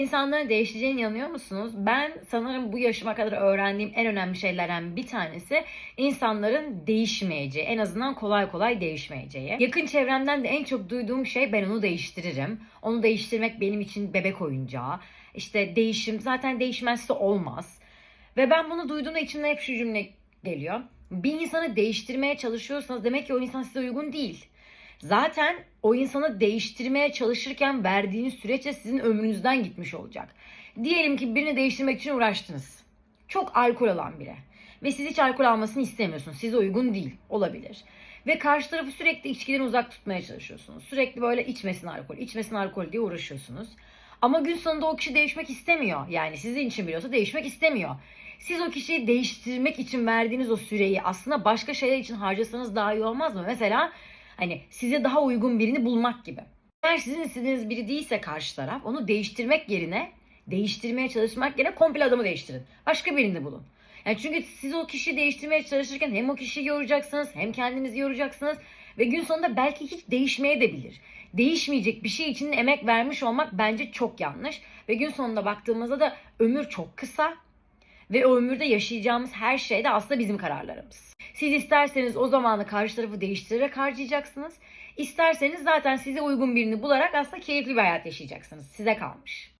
İnsanların değişeceğine inanıyor musunuz? Ben sanırım bu yaşıma kadar öğrendiğim en önemli şeylerden bir tanesi insanların değişmeyeceği. En azından kolay kolay değişmeyeceği. Yakın çevremden de en çok duyduğum şey ben onu değiştiririm. Onu değiştirmek benim için bebek oyuncağı. İşte değişim zaten değişmezse olmaz. Ve ben bunu duyduğumda içimden hep şu cümle geliyor. Bir insanı değiştirmeye çalışıyorsanız demek ki o insan size uygun değil. Zaten o insanı değiştirmeye çalışırken verdiğiniz süreçte sizin ömrünüzden gitmiş olacak. Diyelim ki birini değiştirmek için uğraştınız. Çok alkol alan biri. Ve siz hiç alkol almasını istemiyorsunuz. Size uygun değil. Olabilir. Ve karşı tarafı sürekli içkiden uzak tutmaya çalışıyorsunuz. Sürekli böyle içmesin alkol, içmesin alkol diye uğraşıyorsunuz. Ama gün sonunda o kişi değişmek istemiyor. Yani sizin için biliyorsa değişmek istemiyor. Siz o kişiyi değiştirmek için verdiğiniz o süreyi aslında başka şeyler için harcasanız daha iyi olmaz mı? Mesela hani size daha uygun birini bulmak gibi. Eğer sizin istediğiniz biri değilse karşı taraf onu değiştirmek yerine değiştirmeye çalışmak yerine komple adamı değiştirin. Başka birini bulun. Yani çünkü siz o kişiyi değiştirmeye çalışırken hem o kişiyi yoracaksınız hem kendinizi yoracaksınız ve gün sonunda belki hiç değişmeye de bilir. Değişmeyecek bir şey için emek vermiş olmak bence çok yanlış ve gün sonunda baktığımızda da ömür çok kısa ve o ömürde yaşayacağımız her şey de aslında bizim kararlarımız. Siz isterseniz o zamanı karşı tarafı değiştirerek harcayacaksınız. İsterseniz zaten size uygun birini bularak aslında keyifli bir hayat yaşayacaksınız. Size kalmış.